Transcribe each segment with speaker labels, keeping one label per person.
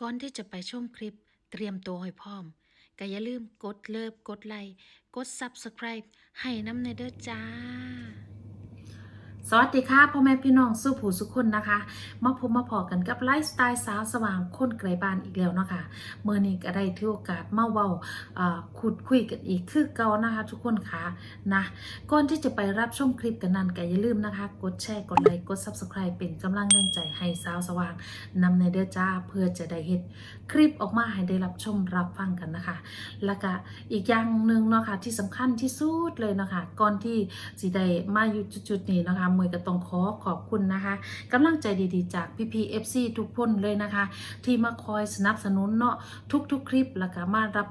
Speaker 1: ก่อนที่จะไปชมคลิปเตรียมตัวให้พร้อมก็อย่าลืมกดเลิฟกดไลค์กด Subscribe ให้น้ำในเด้อจ้า สวัสดีค่ะพ่อแม่พี่น้องสู้ผู้สุขคนนะคะ มาพบมาพอกันกับไลฟ์สไตล์สาวสว่างคนไกลบ้านอีกแล้วเนาะคะเมื่อนี้ก็ได้ถือโอกาสมาเว้าเอ่อคุดคุยกันอีกคือเก่านะคะ ทุกคนค่ะนะก่อนที่จะไปรับชมคลิปกันนั้นก็อย่าลืมนะคะ กดแชร์กดไลค์กด Subscribe เป็นกำลังแรงใจให้สาวสว่างนำในเด้อจ้าเพื่อจะได้เห็นคลิปออกมาให้ได้รับชมรับฟังกันนะคะ แล้วก็อีกอย่างหนึ่งเนาะค่ะที่สำคัญที่สุดเลยเนาะคะก่อนที่สิได้มาอยู่จุดๆนี้นะคะมวยก็ต้องขอขอบคุณนะคะกำลังใจดีๆ จากพี่พีเอฟซีทุกคนเลยนะคะ ที่มาคอยสนับสนุนเนาะทุกๆ คลิปแล้วก็มารับ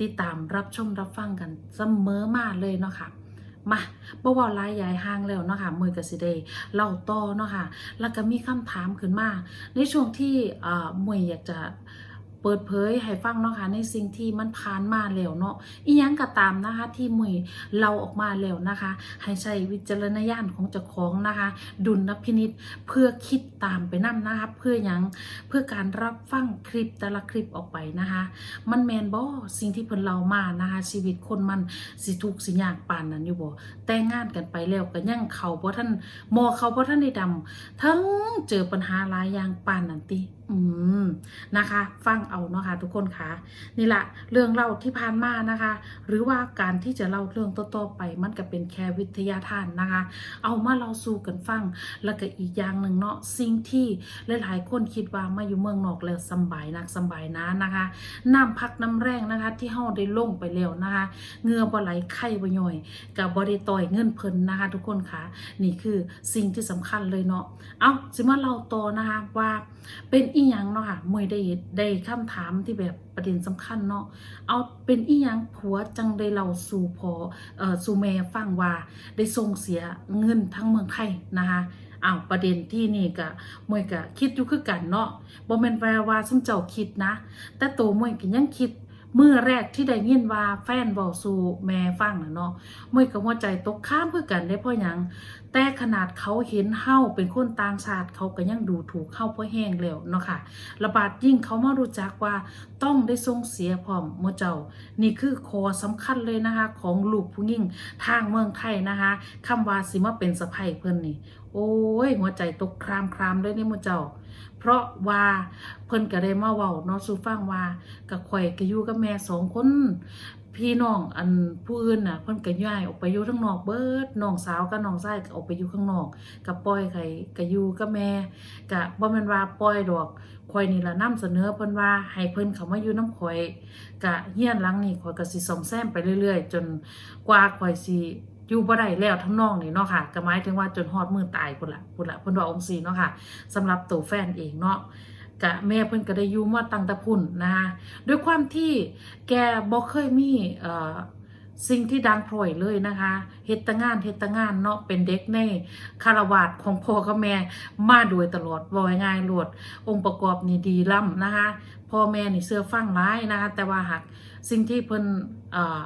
Speaker 1: ติดตามรับชมรับฟังกันเสมอมาเลยเนาะค่ะมาบ่เว่าลายยายห่างแล้วเนาะค่ะมวยกับสิเดเล่าต่อเนาะค่ะแล้วก็มีคำถามขึ้นมาในช่วงที่เอ่อมวยอยากจะ เปิดเผยให้ฟังเนาะค่ะในสิ่งที่มันผ่านมาแล้วเนาะอีหยังก็ตามนะคะ ที่มวยเราออกมาแล้วนะคะ ให้ใช้วิจารณญาณของเจ้าของนะคะ ดุลพินิษเพื่อคิดตามไปนั่นนะคะเพื่อหยังเพื่อการรับฟังคลิปแต่ละคลิปออกไปนะคะ มันแมนบ่สิ่งที่เพิ่นเล่ามานะคะ ชีวิตคนมันสิทุกสิยากปานนั้นอยู่บ่แต่งงานกันไปแล้วก็ยังเขาบ่ท่านมอเขาบ่ท่านได้ดำทั้งเจอปัญหาหลายอย่างปานนั้นติ อืมนะคะ ฟังเอาเนาะค่ะทุกคนค่ะนี่แหละเรื่องเล่าที่ผ่านมานะคะ หรือว่าการที่จะเล่าเรื่องต่อๆไปมันก็เป็นแค่วิทยาทานนะคะ เอามาเราสู่กันฟัง แล้วก็อีกอย่างหนึ่งเนาะสิ่งที่หลายๆคนคิดว่ามาอยู่เมืองนอกแล้วสบายนักสบายนะนะคะน้ำพักน้ำแรงนะคะ ที่เฮาได้ลงไปแล้วนะคะเงือบ่ไหลไข้บ่ย่อยกับบ่ได้ต่อยเงินเพิ่นนะคะ ทุกคนค่ะนี่คือสิ่งที่สำคัญเลยเนาะเอาสิมาเล่าต่อนะคะว่าเป็นอีหยังเนาะค่ะมวยได้ได้คำถามที่แบบประเด็นสำคัญเนาะเอาเป็นอีหยังผัวจังได้เราสู่พอเอ่อสู่แม่ฟังว่าได้ส่งเสียเงินทั้งเมืองไทยนะคะอ้าวประเด็นที่นี่ก็มวยก็คิดอยู่คือกันเนาะบ่แม่นแปลว่าซุมเจ้าคิดนะ แต่โตมวยก็ยังคิด เมื่อแรกที่ได้ยินว่าแฟนเว้าสู่แม่ฟังนะเนาะมวยก็หัวใจตกข้ามคือกันได้พราะหยัง แต่ขนาดเขาเห็นเฮาเป็นคนต่างชาติเขาก็ยังดูถูกเฮาเพราะแห้งแล้วเนาะค่ะ ระบาดยิ่งเขามารู้จักว่าต้องได้ทรงเสียพร้อมหมู่เจ้า นี่คือคอสำคัญเลยนะคะ ของลูกผู้หญิงทางเมืองไทยนะคะคำว่าสิมาเป็นสะใภ้เพิ่นนี่ โอ้ยหัวใจตกครามครามเลยนี่มู่เจ้า เพราะว่าเพิ่นก็ได้มาเว้าเนาะสู่ฟังว่ากับข่อยก็อยู่กับแม่สองคนพี่น้องอันผู้อื่นน่ะเพิ่นก็ย้ายออกไปอยู่ข้างนอกเบิดน้องสาวกับน้องชายก็ออกไปอยู่ข้างนอกกับปอยไข่ก็อยู่กับแม่ก็บ่แม่นว่าปอยดอกข่อยนี่ละนำเสนอเพิ่นว่าให้เพิ่นเข้ามาอยู่น้ำข่อยก็เฮียนหลังนี้ข่อยก็สิซ่อมแซมไปเรื่อยๆ จนกว่าข่อยสิ อยู่บ่ได้แล้วทำนองนี้เนาะค่ะก็หมายถึงว่าจนฮอดมือตายพุ่นละพุ่นละเพิ่นว่าองค์สีเนาะค่ะสำหรับตัวแฟนเองเนาะกะแม่เพิ่นก็ได้อยู่มาตั้งแต่พุ่นนะคะด้วยความที่แกบ่เคยมีเอ่อสิ่งที่ดังพร่อยเลยนะคะเฮตงานเฮตงานเนาะเป็นเด็กในคารวาสของพ่อกับแม่มาโดยตลอดบ่ง่ายๆโลด องค์ประกอบนี่ดีล่ำนะคะพ่อแม่นี่เชื่อฟังหลายนะคะแต่ว่าหากสิ่งที่เพิ่นเอ่อ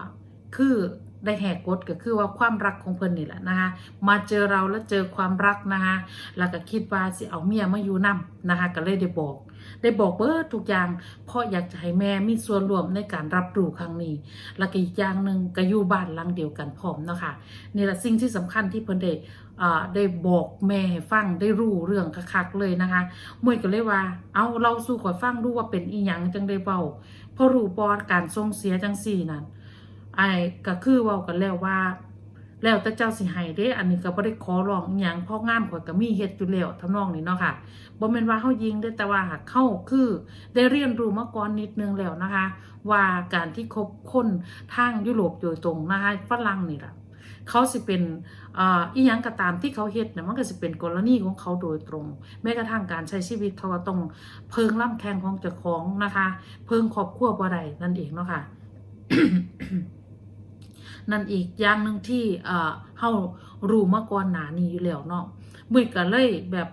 Speaker 1: คือ ได้แหกกฎก็คือว่าความรักของเพิ่นนี่แหละนะคะมาเจอเราแล้วเจอความรักนะคะแล้วก็คิดว่าสิเอาเมียมาอยู่นํนะคะก็เลยได้บอก ได้บอกเบิดทุกอย่างเพราะอยากจะให้แม่มีส่วนร่วมในการรับรู้ครั้งนี้ แล้วก็อีกอย่างหนึ่งก็อยู่บ้านหลังเดียวกันพร้อมเนาะค่ะนี่แหละสิ่งที่สำคัญที่เพิ่นได้อ่าได้บอกแม่ให้ฟังได้รู้เรื่องคักๆเลยนะคะมวยก็เลยว่า เอาเราสู่ข่อยฟังดูว่าเป็นอีหยังจังได้เว้าเพราะรู้บอการทรงเสียจังซี่นั่น ไอ้ก็คือเว้ากันแล้วว่า แล้วแต่เจ้าสิให้เด้อันนี้ก็บ่ได้ขอร้องอิหยังพราะงานข่อยก็มีเฮ็ดอยู่แล้วทำนองนี้เนาะค่ะบ่แม่นว่าเฮายิงเด้แต่ว่าหากเข้าคือได้เรียนรู้มาก่อนนิดนึงแล้วนะคะ ว่าการที่คบคนทางยุโรปโดยตรงนะคะฝรั่งนี่ล่ะเขาสิเป็นอีหยังก็ตามที่เขาเฮ็ดเนี่ยมันก็สิเป็นกรณีของเขาโดยตรง แม้กระทั่งการใช้ชีวิตเขาก็ต้องเพิงล่ำแข่งของเจ้าของนะคะ เพิงครอบครัวบ่ได้นั่นเองเนาะค่ะ นั่นอีกอย่างหนึ่งที่เอ่อเฮารู้มาก่อนหนานี้อยู่แล้วเนาะมือก็เลยแบบ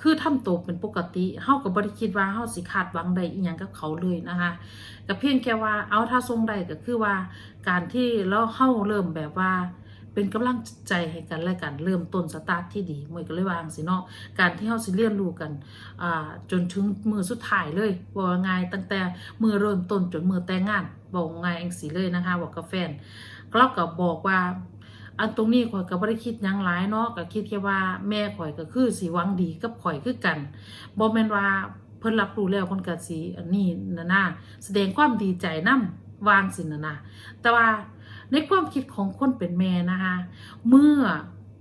Speaker 1: คือทำตัวเป็นปกติเฮาก็บ่ได้คิดว่าเฮาสิคาดหวังใดอีหยังกับเขาเลยนะคะก็เพียงแค่ว่าเอาถ้าทรงใดก็คือว่าการที่เราเฮาเริ่มแบบว่าเป็นกำลังใจให้กันและกันเริ่มต้นสตาร์ทที่ดีมวยก็เลยวางสิเนาะการที่เฮาสิเรียนรู้กันอ่าจนถึงมือสุดท้ายเลยว่าง่ายตั้งแต่มือเริ่มต้นจนมือแต่งงานบอกง่ายเองสิเลยนะคะบอกกับแฟน เราก็บอกว่า อันตรงนี้ข่อยก็บ่ได้คิดยังหลายเนาะก็คิดแค่ว่าแม่ข่อยก็คือสิหวังดีกับข่อยคือกันบ่แม่นว่าเพิ่นรับรู้แล้วเพิ่นก็สิอันนี้นะนะแสดงความดีใจนํวางสินะนะแต่ว่าในความคิดของคนเป็นแม่นะคะ เมื่อ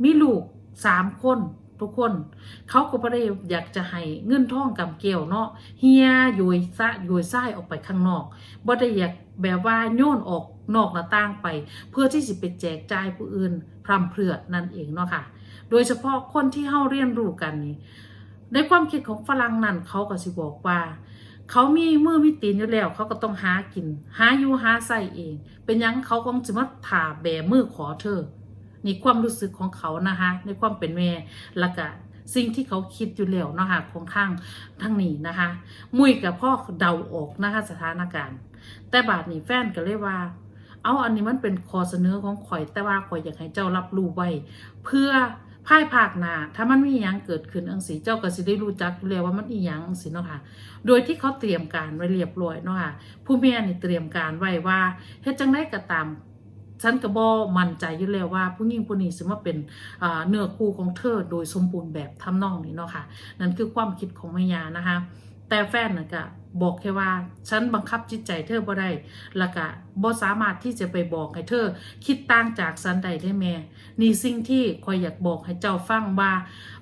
Speaker 1: มีลูกสามคน ทุกคน เขาก็บ่ได้อยากจะให้เงินทองกำเกี่ยวเนาะเฮียโยยซะโยยไส้ออกไปข้างนอกบ่ได้อยากแบบว่าโยนออกนอกหน้าต่างไป เพื่อที่จะไปแจกจ่ายผู้อื่นพร่ำเพรื่อนั่นเองเนาะค่ะ โดยเฉพาะคนที่เฮาเรียนรู้กันนี่ในความคิดของฝรั่งนั่นเขาก็สิบอกว่า เขามีมือมีตีนอยู่แล้ว เขาก็ต้องหากิน หาอยู่หาใส่เอง เป็นยังเขาคงจะมาถ่าแบมือขอเธอ ในความรู้สึกของเขานะคะในความเป็นแม่ละก็สิ่งที่เขาคิดอยู่แล้วเนาะคะของทางทางนี้นะคะ มุยกับพ่อเดาออกนะคะสถานการณ์ แต่บาดนี้แฟนก็เลยว่า เอาอันนี้มันเป็นคอเสนอของข่อยแต่ว่าข่อยอยากให้เจ้ารับรู้ไว้ เพื่อภายภาคหน้าถ้ามันมีอหยังเกิดขึ้นอังสีเจ้าก็สิได้รู้จักอยู่แล้วว่ามันอีหยังอังสีเนาะค่ะ โดยที่เขาเตรียมการไว้เรียบร้อยเนาะค่ะผู้แม่นี่เตรียมการไว้ว่าเฮ็ดจังไดก็ตาม ฉันก็บ่มั่นใจอยู่แล้วว่า ผู้หญิงผู้นี้สิมาเป็นเนื้อคู่ของเธอโดยสมบูรณ์แบบทำนองนี้เนาะค่ะ นั่นคือความคิดของแม่ยานะคะ แต่แฟนน่ะก็บอกแค่ว่าฉันบังคับจิตใจเธอบ่ได้แล้วก็บ่สามารถที่จะไปบอกให้เธอ คิดต่างจากสันใดได้แม่ นี่สิ่งที่คอยอยากบอกให้เจ้าฟังว่า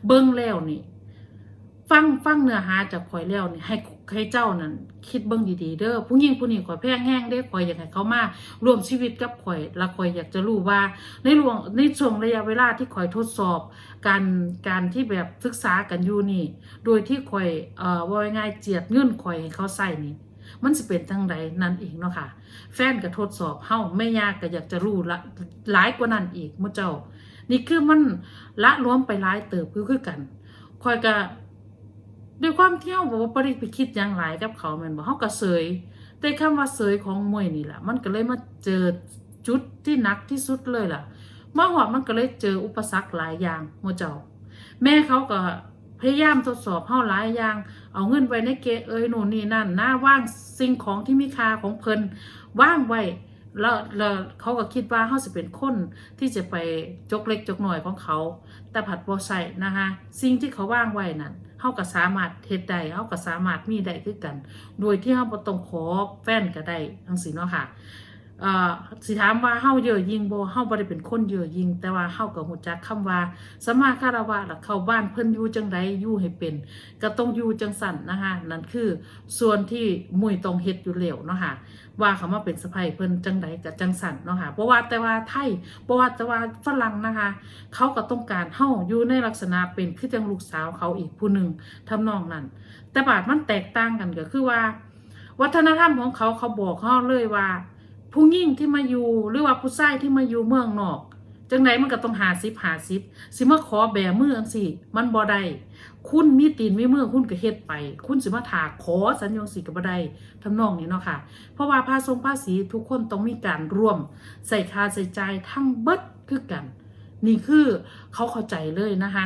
Speaker 1: เบิ่งแล้วนี่ ฟังฟังเนื้อหาจากข่อยแล้วนี่ให้ ให้เจ้านั่นคิดเบิ่งดีๆเด้อผู้หญิงผู้นี้ข่อยแพงแห้งเด้ข่อยอยากให้เขามาร่วมชีวิตกับข่อยและข่อยอยากจะรู้ว่า ในรวงในช่วงระยะเวลาที่ข่อยทดสอบการการที่แบบศึกษากันอยู่นี่ โดยที่ข่อยเอ่อว่าง่ายเจียดเงินข่อยให้เขาใส่นี่มันสิเป็นทั้งใดนั่นเองเนาะค่ะ แฟนก็ทดสอบเฮาไม่ยากก็อยากจะรู้ละหลายกว่านั้นอีกมื้อเจ้า นี่คือมันละล้วมไปหลายเติบคือคือกันข่อยก็ ด้วยความที่เฮาบอกว่าบ่ได้ไปคิดหยังหลายกับเขาแม่นบ่เฮาก็เสยแต่คำว่าเสยของมวยนี่แหละมันก็เลยมาเจอจุดที่หนักที่สุดเลยล่ะมาหอดมันก็เลยเจออุปสรรคหลายอย่างมื้อเจ้า แม่เขาก็พยายามทดสอบเฮาหลายอย่าง เอาเงินไว้ในเกเอ้ยโน่นนี่นั่นหน้าว่างสิ่งของที่มีค่าของเพิ่นว่างไว้ แล้วแล้วเขาก็คิดว่าเขาจะเป็นคนที่จะไปจกเล็กจกหน่อยของเขา แต่ผัดบ่ใส่นะคะสิ่งที่เขาว่างไว้นั้นเขาก็สามารถเฮ็ดได้เขาก็สามารถมีได้คือกัน โดยที่เขาบ่ต้องขอแฟนก็ได้จังสีเนาะค่ะ อ่อสิถามว่าเฮาเยอะยิงบ่เฮาบ่ได้เป็นคนเยอะยิง แต่ว่าเฮาก็ฮู้จักคำว่าสมมาคารวะล่ะเข้าบ้านเพิ่นอยู่จังไดอยู่ให้เป็น ก็ต้องอยู่จังสั่นนะคะนั่นคือส่วนที่มุ้ยต้องเฮ็ดอยู่แล้วเนาะค่ะว่าเขามาเป็นสะใภ้เพิ่นจังไดกับจังสั่นเนาะค่ะเพราะว่าแต่ว่าไทยเพราะว่าแต่ว่าฝรั่งนะคะ เขาก็ต้องการเฮาอยู่ในลักษณะเป็นคือจังลูกสาวเขาอีกผู้หนึ่งทำนองนั้นแต่บาดมันแตกต่างกันก็คือว่า วัฒนธรรมของเขาเขาบอกเขาเลยว่า ผู้หญิงที่มาอยู่หรือว่าผู้ชายที่มาอยู่เมืองนอกจังไดมันก็ต้องหาซิบหาซิบสิมาขอแบมือจังสิมันบ่ได้คุณมีตีนมีมือคุณก็เฮ็ดไป คุณสิมาถากขอสัญญงสิก็บ่ได้ทำนองนี้เนาะค่ะ เพราะว่าภาษงภาษีทุกคนต้องมีการร่วม ใส่ค่าใส่ใจทั้งเบิดคือกัน นี่คือเขาเข้าใจเลยนะคะ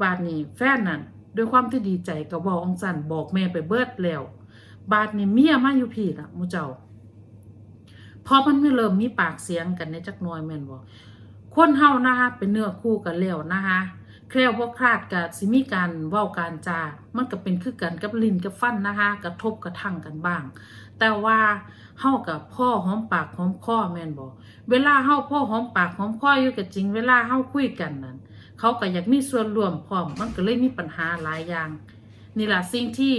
Speaker 1: บาดนี้แฟนนั่นด้วยความที่ดีใจก็บบอกองสันบอกแม่ไปเบิดแล้ว บาดนี้เมียมาอยู่พี่ละมูเจ้า พอมันไม่เริ่มมีปากเสียงกันในจักหน้อยแม่นบอกคนเฮานะคะเป็นเนื้อคู่กันแล้วนะคะแคล้วบ่คลาดกับสิมีการเว้าการจามันก็เป็นคือกันกับลิ้นกับฟันนะคะกระทบกระทั่งกันบ้าง แต่ว่าเฮากับพ่อหอมปากหอมคอแม่นบอกเวลาเฮาพ่อหอมปากหอมคออยู่กับจริง เวลาเฮาคุยกันนั้นเขาก็อยากมีส่วนร่วมพร้อมมันก็เลยมีปัญหาหลายอย่างนี่แหละสิ่งที่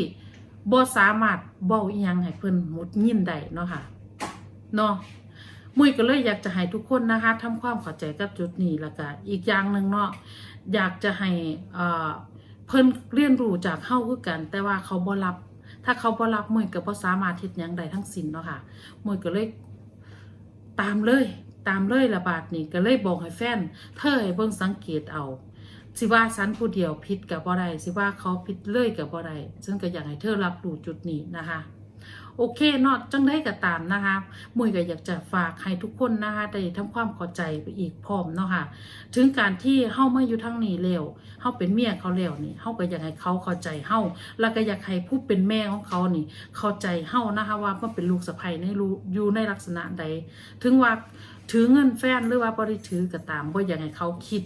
Speaker 1: บ่สามารถเว้าอีหยังให้เพิ่นหมดยินได้เนาะค่ะ เนาะมุ้ยก็เลยอยากจะให้ทุกคนนะคะทำความเข้าใจกับจุดนี้แล้วก็อีกอย่างหนึ่งเนาะอยากจะให้เอ่อเพิ่นเรียนรู้จากเฮาคือกัน แต่ว่าเขาบ่รับ ถ้าเขาบ่รับมุ้ยก็บ่สามารถเฮ็ดหยังได้ทั้งสิ้นเนาะค่ะมุ้ยก็เลยตามเลยตามเลยละบาดนี้ก็เลยบอกให้แฟน เธอให้เบิ่งสังเกตเอาสิว่าฉันผู้เดียวผิดกับบ่ได้สิว่าเขาผิดเลยกับบ่ได้ซึ่งก็อยากให้เธอรับรู้จุดนี้นะคะ โอเคเนาะจังได้ก็ตามนะคะมุยก็อยากจะฝากให้ทุกคนนะคะได้ทำความเข้าใจไปอีกพร้อมเนาะค่ะ ถึงการที่เฮามาอยู่ทางนี้แล้วเฮาเป็นเมียเขาแล้วนี่เฮาก็อยากให้เขาเข้าใจเฮาแล้วก็อยากให้ผู้เป็นแม่ของเขานี่ เข้าใจเฮานะคะว่ามันเป็นลูกสะใภ้ในรู้อยู่ในลักษณะใด ถึงว่าถือเงินแฟนหรือว่าบ่ได้ถือก็ตามบ่อยากให้เขาคิด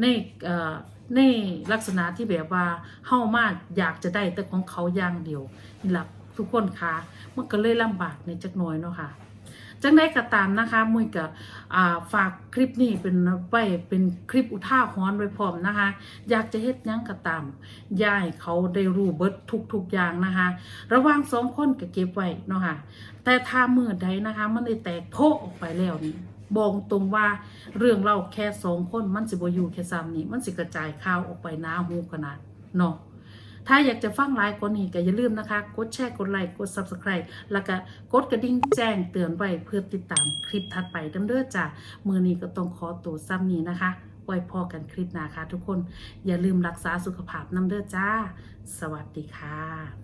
Speaker 1: ในเอ่อในลักษณะที่แบบว่าเฮามากอยากจะได้แต่ของเขาอย่างเดียวนี่ล่ะ ทุกคนคะมันก็เลยลำบากในจักหน่อยเนาะค่ะจังได้ก็ตามนะคะมุยกับฝากคลิปนี้เป็นไว้เป็นคลิปอุท่าหรณ์ไว้พร้อมนะคะ อยากจะเฮ็ดยังก็ตามยาให้เขาได้รู้เบิดทุกทุกอย่างนะคะ ระหว่างสองคนก็เก็บไว้เนาะค่ะแต่ถ้ามือใดนะคะ มันได้แตกโพกออกไปแล้วนี่บอกตรงว่าเรื่องเราแค่สองคนมันสิบอยู่แค่ซ้ำนี่มันสิกระจายข่าวออกไปหน้าหูขนาดเนาะ ถ้าอยากจะฟังไลฟ์คนนี้ก็อย่าลืมนะคะ กดแชร์ กดไลค์ กด Subscribe แล้วก็กดกระดิ่งแจ้งเตือนไว้เพื่อติดตามคลิปถัดไปเด้อจ้ะมือนี้ก็ต้องขอตัวซ้ำนี้นะคะไว้พอกันคลิปหน้าค่ะทุกคน อย่าลืมรักษาสุขภาพน้ำเด้อจ้า สวัสดีค่ะ